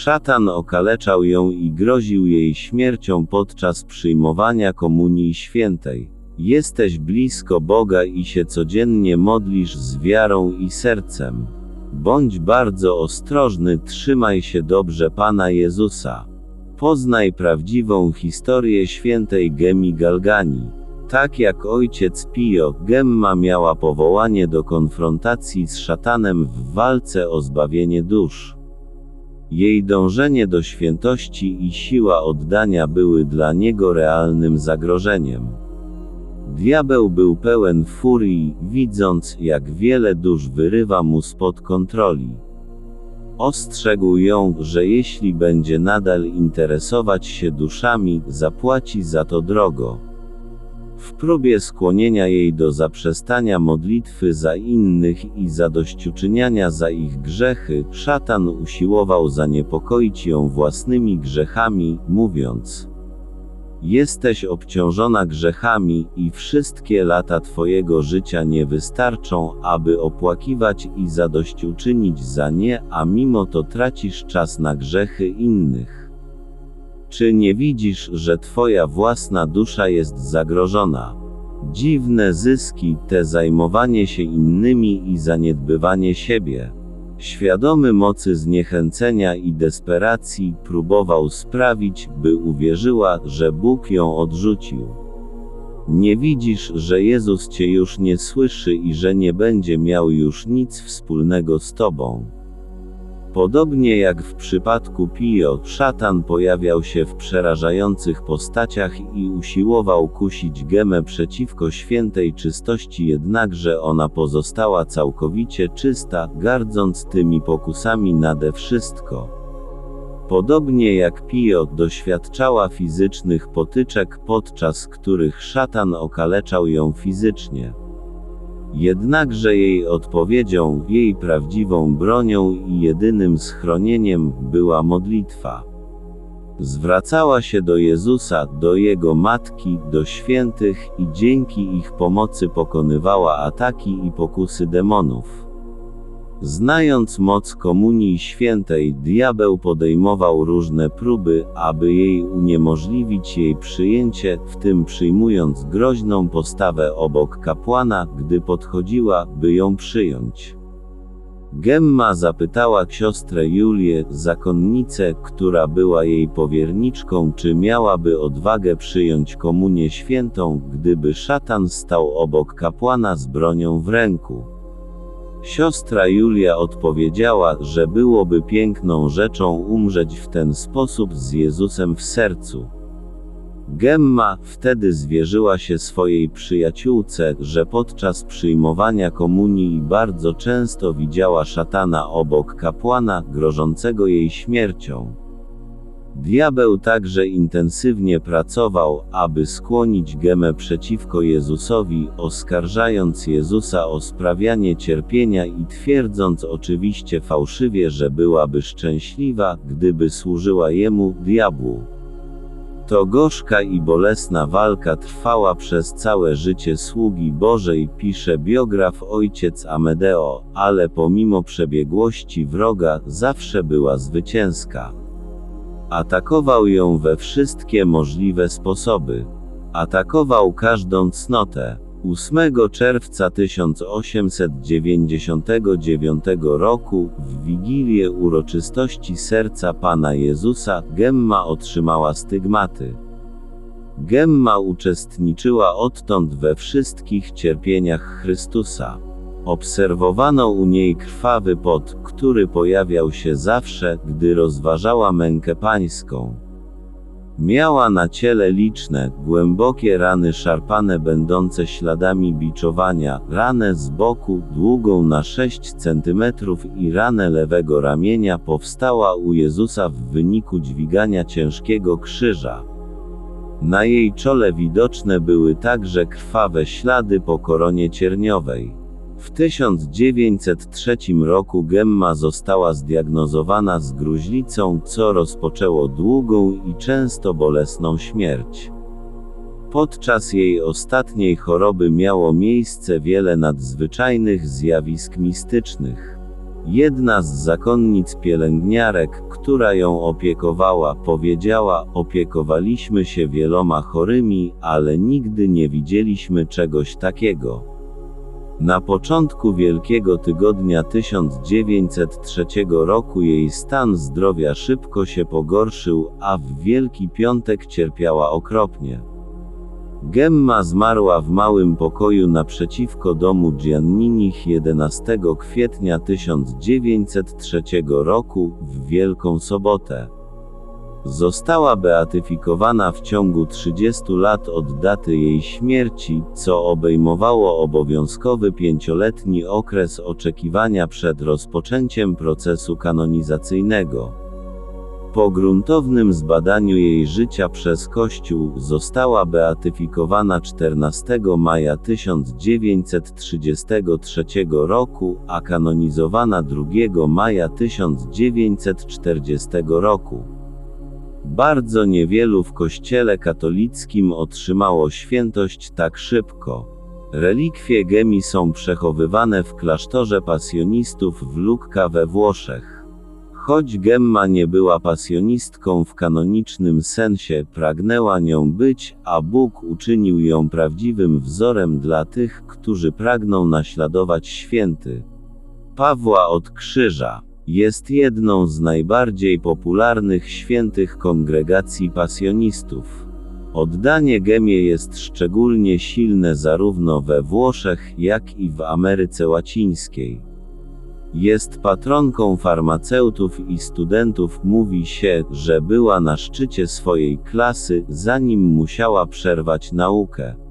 Szatan okaleczał ją i groził jej śmiercią podczas przyjmowania komunii świętej. Jesteś blisko Boga i się codziennie modlisz z wiarą i sercem. Bądź bardzo ostrożny, trzymaj się dobrze Pana Jezusa. Poznaj prawdziwą historię świętej Gemi Galgani. Tak jak ojciec Pio, Gemma miała powołanie do konfrontacji z szatanem w walce o zbawienie dusz. Jej dążenie do świętości i siła oddania były dla niego realnym zagrożeniem. Diabeł był pełen furii, widząc, jak wiele dusz wyrywa mu spod kontroli. Ostrzegł ją, że jeśli będzie nadal interesować się duszami, zapłaci za to drogo. W próbie skłonienia jej do zaprzestania modlitwy za innych i zadośćuczyniania za ich grzechy, szatan usiłował zaniepokoić ją własnymi grzechami, mówiąc: Jesteś obciążona grzechami i wszystkie lata Twojego życia nie wystarczą, aby opłakiwać i zadośćuczynić za nie, a mimo to tracisz czas na grzechy innych. Czy nie widzisz, że Twoja własna dusza jest zagrożona? Dziwne zyski, te zajmowanie się innymi i zaniedbywanie siebie. Świadomy mocy zniechęcenia i desperacji, próbował sprawić, by uwierzyła, że Bóg ją odrzucił. Nie widzisz, że Jezus cię już nie słyszy i że nie będzie miał już nic wspólnego z tobą. Podobnie jak w przypadku Pio, szatan pojawiał się w przerażających postaciach i usiłował kusić Gemę przeciwko świętej czystości, jednakże ona pozostała całkowicie czysta, gardząc tymi pokusami nade wszystko. Podobnie jak Pio doświadczała fizycznych potyczek, podczas których szatan okaleczał ją fizycznie. Jednakże jej odpowiedzią, jej prawdziwą bronią i jedynym schronieniem była modlitwa. Zwracała się do Jezusa, do Jego Matki, do świętych i dzięki ich pomocy pokonywała ataki i pokusy demonów. Znając moc Komunii Świętej, diabeł podejmował różne próby, aby jej uniemożliwić jej przyjęcie, w tym przyjmując groźną postawę obok kapłana, gdy podchodziła, by ją przyjąć. Gemma zapytała siostrę Julię, zakonnicę, która była jej powierniczką, czy miałaby odwagę przyjąć komunię świętą, gdyby szatan stał obok kapłana z bronią w ręku. Siostra Julia odpowiedziała, że byłoby piękną rzeczą umrzeć w ten sposób z Jezusem w sercu. Gemma wtedy zwierzyła się swojej przyjaciółce, że podczas przyjmowania komunii bardzo często widziała szatana obok kapłana, grożącego jej śmiercią. Diabeł także intensywnie pracował, aby skłonić Gemę przeciwko Jezusowi, oskarżając Jezusa o sprawianie cierpienia i twierdząc oczywiście fałszywie, że byłaby szczęśliwa, gdyby służyła Jemu, diabłu. To gorzka i bolesna walka trwała przez całe życie sługi Bożej, pisze biograf ojciec Amedeo, ale pomimo przebiegłości wroga, zawsze była zwycięska. Atakował ją we wszystkie możliwe sposoby. Atakował każdą cnotę. 8 czerwca 1899 roku, w wigilię uroczystości serca Pana Jezusa, Gemma otrzymała stygmaty. Gemma uczestniczyła odtąd we wszystkich cierpieniach Chrystusa. Obserwowano u niej krwawy pot, który pojawiał się zawsze, gdy rozważała mękę pańską. Miała na ciele liczne, głębokie rany szarpane będące śladami biczowania, ranę z boku, długą na 6 cm i ranę lewego ramienia powstała u Jezusa w wyniku dźwigania ciężkiego krzyża. Na jej czole widoczne były także krwawe ślady po koronie cierniowej. W 1903 roku Gemma została zdiagnozowana z gruźlicą, co rozpoczęło długą i często bolesną śmierć. Podczas jej ostatniej choroby miało miejsce wiele nadzwyczajnych zjawisk mistycznych. Jedna z zakonnic pielęgniarek, która ją opiekowała, powiedziała: Opiekowaliśmy się wieloma chorymi, ale nigdy nie widzieliśmy czegoś takiego. Na początku Wielkiego Tygodnia 1903 roku jej stan zdrowia szybko się pogorszył, a w Wielki Piątek cierpiała okropnie. Gemma zmarła w małym pokoju naprzeciwko domu Gianninich 11 kwietnia 1903 roku, w Wielką Sobotę. Została beatyfikowana w ciągu 30 lat od daty jej śmierci, co obejmowało obowiązkowy pięcioletni okres oczekiwania przed rozpoczęciem procesu kanonizacyjnego. Po gruntownym zbadaniu jej życia przez Kościół, została beatyfikowana 14 maja 1933 roku, a kanonizowana 2 maja 1940 roku. Bardzo niewielu w Kościele katolickim otrzymało świętość tak szybko. Relikwie Gemi są przechowywane w klasztorze pasjonistów w Lucca we Włoszech. Choć Gemma nie była pasjonistką w kanonicznym sensie, pragnęła nią być, a Bóg uczynił ją prawdziwym wzorem dla tych, którzy pragną naśladować święty. Pawła od Krzyża jest jedną z najbardziej popularnych świętych kongregacji pasjonistów. Oddanie Gemie jest szczególnie silne zarówno we Włoszech, jak i w Ameryce Łacińskiej. Jest patronką farmaceutów i studentów. Mówi się, że była na szczycie swojej klasy, zanim musiała przerwać naukę.